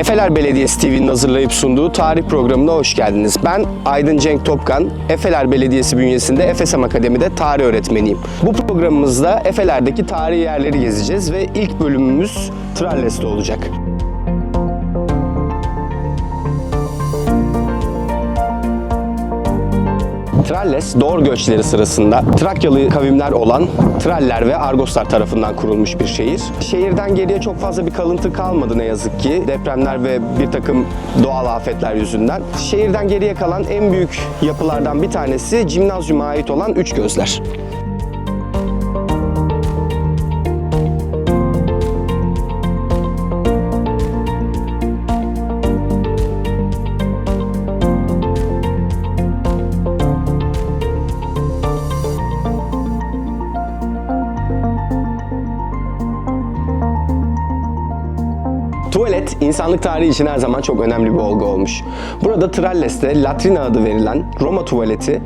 Efeler Belediyesi TV'nin hazırlayıp sunduğu tarih programına hoş geldiniz. Ben Aydın Cenk Topkan, Efeler Belediyesi bünyesinde Efesam Akademi'de tarih öğretmeniyim. Bu programımızda Efeler'deki tarihi yerleri gezeceğiz ve ilk bölümümüz Tralles'te olacak. Tralles, Doğu göçleri sırasında Trakyalı kavimler olan Traller ve Argoslar tarafından kurulmuş bir şehir. Şehirden geriye çok fazla bir kalıntı kalmadı ne yazık ki depremler ve bir takım doğal afetler yüzünden. Şehirden geriye kalan en büyük yapılardan bir tanesi Cimnazyum'a ait olan Üç Gözler. Tuvalet insanlık tarihi için her zaman çok önemli bir olgu olmuş. Burada Tralles'te Latrina adı verilen Roma tuvaleti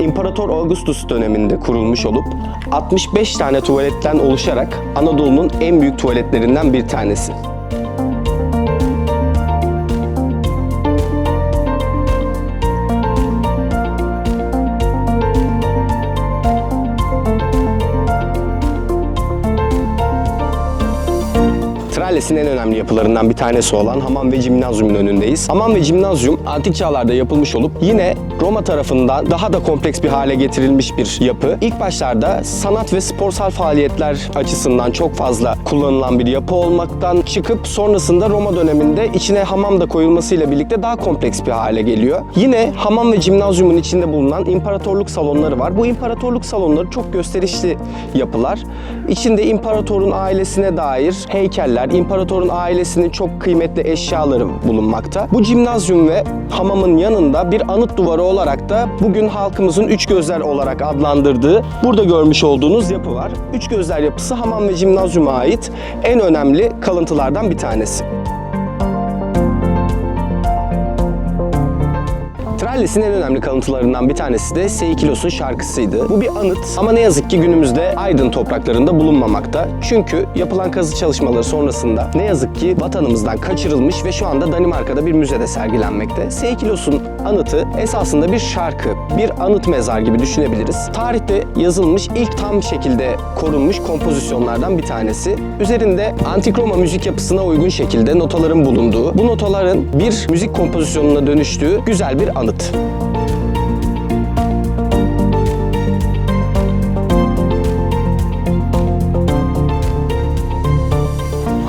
İmparator Augustus döneminde kurulmuş olup 65 tane tuvaletten oluşarak Anadolu'nun en büyük tuvaletlerinden bir tanesi. Tralles'in en önemli yapılarından bir tanesi olan Hamam ve Cimnazyum'un önündeyiz. Hamam ve Cimnazyum antik çağlarda yapılmış olup yine Roma tarafından daha da kompleks bir hale getirilmiş bir yapı. İlk başlarda sanat ve sporsal faaliyetler açısından çok fazla kullanılan bir yapı olmaktan çıkıp sonrasında Roma döneminde içine hamam da koyulmasıyla birlikte daha kompleks bir hale geliyor. Yine hamam ve cimnazyumun içinde bulunan imparatorluk salonları var. Bu imparatorluk salonları çok gösterişli yapılar. İçinde imparatorun ailesine dair heykeller, imparatorun ailesinin çok kıymetli eşyaları bulunmakta. Bu cimnazyum ve hamamın yanında bir anıt duvarı olarak da bugün halkımızın üç gözler olarak adlandırdığı burada görmüş olduğunuz yapı var. Üç gözler yapısı hamam ve cimnazyuma ait en önemli kalıntılardan bir tanesi. Tralles'in en önemli kalıntılarından bir tanesi de Seikilos'un şarkısıydı. Bu bir anıt ama ne yazık ki günümüzde Aydın topraklarında bulunmamakta. Çünkü yapılan kazı çalışmaları sonrasında ne yazık ki vatanımızdan kaçırılmış ve şu anda Danimarka'da bir müzede sergilenmekte. Seikilos'un anıtı esasında bir şarkı, bir anıt mezar gibi düşünebiliriz. Tarihte yazılmış ilk tam şekilde korunmuş kompozisyonlardan bir tanesi. Üzerinde antik Roma müzik yapısına uygun şekilde notaların bulunduğu, bu notaların bir müzik kompozisyonuna dönüştüğü güzel bir anıt.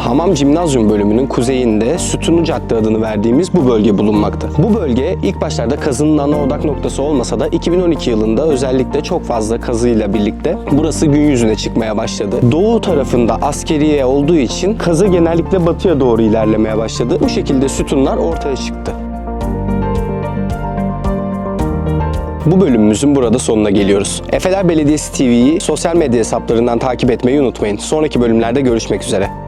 Hamam Cimnazyum bölümünün kuzeyinde Sütunlu Cadde adını verdiğimiz bu bölge bulunmakta. Bu bölge ilk başlarda kazının ana odak noktası olmasa da 2012 yılında özellikle çok fazla kazıyla birlikte burası gün yüzüne çıkmaya başladı. Doğu tarafında askeriye olduğu için kazı genellikle batıya doğru ilerlemeye başladı. Bu şekilde sütunlar ortaya çıktı. Bu bölümümüzün burada sonuna geliyoruz. Efeler Belediyesi TV'yi sosyal medya hesaplarından takip etmeyi unutmayın. Sonraki bölümlerde görüşmek üzere.